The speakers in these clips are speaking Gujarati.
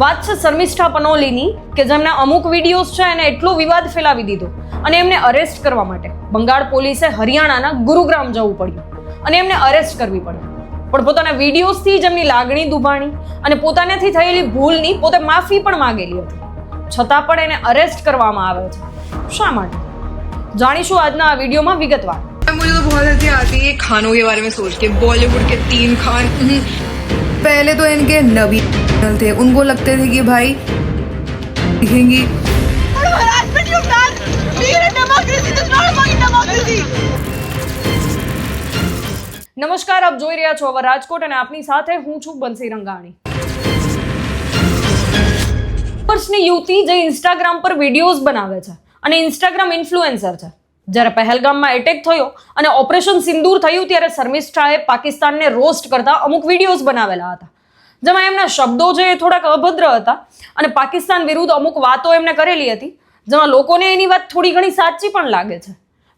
વાત છે શર્મિષ્ઠા પનોલીની કે જેમના અમુક વિડીયોઝ છે એને એટલો વિવાદ ફેલાવી દીધો અને એમને અરેસ્ટ કરવા માટે બંગાળ પોલીસે હરિયાણાના ગુરુગ્રામ જવું પડ્યું અને એમને અરેસ્ટ કરવી પડી પણ પોતાના વિડીયોઝથી જ એમની લાગણી દુભાણી અને પોતાનાથી થયેલી ભૂલની પોતે માફી પણ માંગેલી હતી છતાં પણ એને અરેસ્ટ કરવામાં આવે છે શા માટે જાણીશું આજના આ વિડીયોમાં વિગતવાર मुझे तो बहुत हंसी आती है खानों के बारे में सोच के बॉलीवुड के तीन खान हम्म, पहले तो इनके नबी थे उनको लगते थे कि भाई दिखेंगी harassment you've done! We're a democracy! This is not a fucking democracy! નમસ્કાર આપ જોઈ રહ્યા છો હવે રાજકોટ અને આપની સાથે હું છું બંસી રંગાણી વર્ષની યુવતી જે ઇન્સ્ટાગ્રામ પર વિડીયોઝ બનાવે છે અને ઇન્સ્ટાગ્રામ ઇન્ફ્લુએન્સર છે જ્યારે પહેલગામમાં એટેક થયો અને ઓપરેશન સિંદૂર થયું ત્યારે શર્મિષ્ઠાએ પાકિસ્તાનને રોસ્ટ કરતા અમુક વિડીયોઝ બનાવેલા હતા. જેમાં એમના શબ્દો એ થોડાક અભદ્ર હતા અને પાકિસ્તાન વિરુદ્ધ અમુક વાતો એમને કરેલી હતી, જેમાં લોકોને એની વાત થોડી ઘણી સાચી પણ લાગે છે.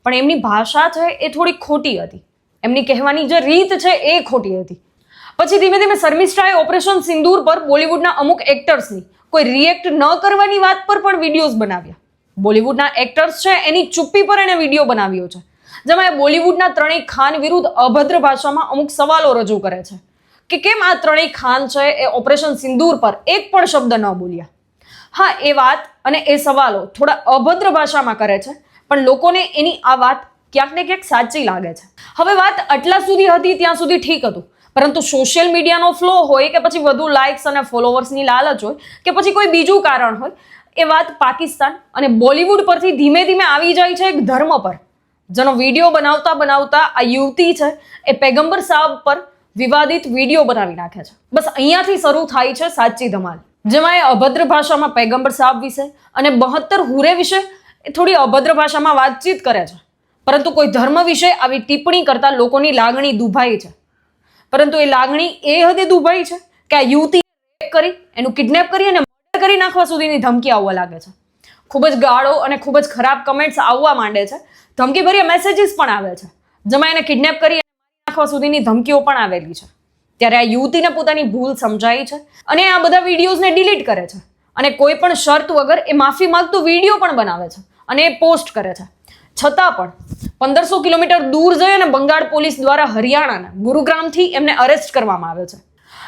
પણ એમની ભાષા છે એ થોડી ખોટી હતી. એમની કહેવાની જે રીત છે એ ખોટી હતી. પછી ધીમે ધીમે શર્મિષ્ઠાએ ઓપરેશન સિંદૂર પર બોલિવૂડના અમુક એક્ટર્સની કોઈ રિએક્ટ ન કરવાની વાત પર પણ વિડીયોઝ બનાવ્યા. બોલિવૂડના એક્ટર્સ છે, એની ચુપ્પી પર એણે વીડિયો બનાવ્યો છે. જેમાં એ બોલિવૂડના ત્રણેય ખાન વિરુદ્ધ અભદ્ર ભાષામાં અમુક સવાલો રજૂ કરે છે. કે કેમ આ ત્રણેય ખાન છે, એ ઓપરેશન સિંદૂર પર એક પણ શબ્દ ન બોલ્યા? હા, એ વાત અને એ સવાલો થોડા અભદ્ર ભાષામાં કરે છે, પણ લોકોને એની આ વાત ક્યાંક ને ક્યાંક સાચી લાગે છે. હવે વાત આટલા સુધી હતી, ત્યાં સુધી ઠીક હતું. પરંતુ સોશિયલ મીડિયાનો ફ્લો હોય કે પછી વધુ લાઇક્સ અને ફોલોવર્સની લાલચ હોય, કે પછી કોઈ બીજું કારણ હોય એ વાત પાકિસ્તાન અને બોલિવૂડ પરથી ધીમે ધીમે આવી જાય છે એક ધર્મ પર. જેનો વીડિયો બનાવતા બનાવતા આ યુવતી છે, એ પેગમ્બર સાહબ પર વિવાદિત વીડિયો બનાવી નાખે છે. બસ અહીંયાથી શરૂ થાય છે સાચી ધમાલ. જેમાં એ અભદ્ર ભાષામાં પેગમ્બર સાહબ વિશે અને બહત્તર હુરે વિશે એ થોડી અભદ્ર ભાષામાં વાતચીત કરે છે. પરંતુ કોઈ ધર્મ વિશે આવી ટિપ્પણી કરતા લોકોની લાગણી દુભાઈ છે. પરંતુ એ લાગણી એ હદે દુભાઈ છે કે આ યુવતી કરી, એનું કિડનેપ કરી અને કરી નાખવા સુધીની ધમકી આવવા લાગે છે. ખૂબ જ ગાળો અને ખૂબ જ ખરાબ કમેન્ટ્સ આવવા માંડે છે. ધમકીભર્યા મેસેજીસ પણ આવે છે. જેમાં એને કિડનેપ કરી નાખવા સુધીની ધમકીઓ પણ આવેલી છે. ત્યારે આ યુવતીને પોતાની ભૂલ સમજાઈ છે અને આ બધા વિડીયોઝને ડિલીટ કરે છે. અને કોઈ પણ શરત વગર એ માફી માગતો વીડિયો પણ બનાવે છે અને એ પોસ્ટ કરે છે. છતાં પણ પંદરસો કિલોમીટર દૂર જઈ અને બંગાળ પોલીસ દ્વારા હરિયાણાના ગુરુગ્રામથી એમને અરેસ્ટ કરવામાં આવે છે.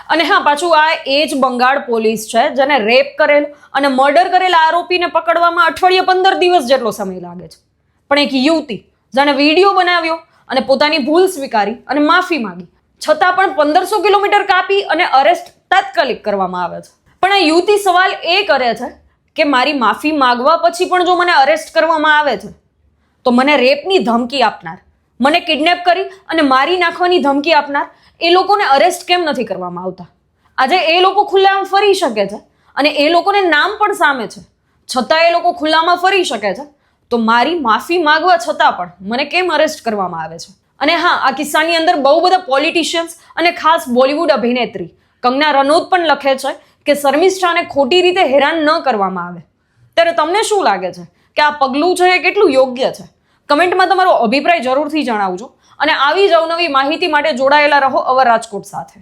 અને હા, પાછું આ એ જ બંગાળ પોલીસ છે, જેને રેપ કરેલ અને મર્ડર કરેલા આરોપીને પકડવામાં અઠવાડિયે પંદર દિવસ જેટલો સમય લાગે છે. પણ એક યુવતી, જેણે વીડિયો બનાવ્યો અને પોતાની ભૂલ સ્વીકારી અને માફી માંગી. છતાં પણ પંદરસો કિલોમીટર કાપી અને અરેસ્ટ તાત્કાલિક કરવામાં આવે છે. પણ આ યુવતી સવાલ એ કરે છે કે મારી માફી માગવા પછી પણ જો મને અરેસ્ટ કરવામાં આવે છે, તો મને રેપની ધમકી આપનાર મને કિડનેપ કરી અને મારી નાખવાની ધમકી આપનાર એ લોકોને અરેસ્ટ કેમ નથી કરવામાં આવતા? આજે એ લોકો ખુલ્લામાં ફરી શકે છે અને એ લોકોને નામ પણ સામે છે. છતાં એ લોકો ખુલ્લામાં ફરી શકે છે. તો મારી માફી માંગવા છતાં પણ મને કેમ અરેસ્ટ કરવામાં આવે છે? અને હા, આ કિસ્સાની અંદર બહુ બધા પોલિટિશિયન્સ અને ખાસ બોલિવૂડ અભિનેત્રી કંગના રનૌત પણ લખે છે કે શર્મિષ્ઠાને ખોટી રીતે હેરાન ન કરવામાં આવે. ત્યારે તમને શું લાગે છે? કે આ પગલું છે એ કેટલું યોગ્ય છે? કમેન્ટમાં તમારો અભિપ્રાય જરૂરથી જણાવજો અને આવી જ અવનવી માહિતી માટે જોડાયેલા રહો અવર રાજકોટ સાથે.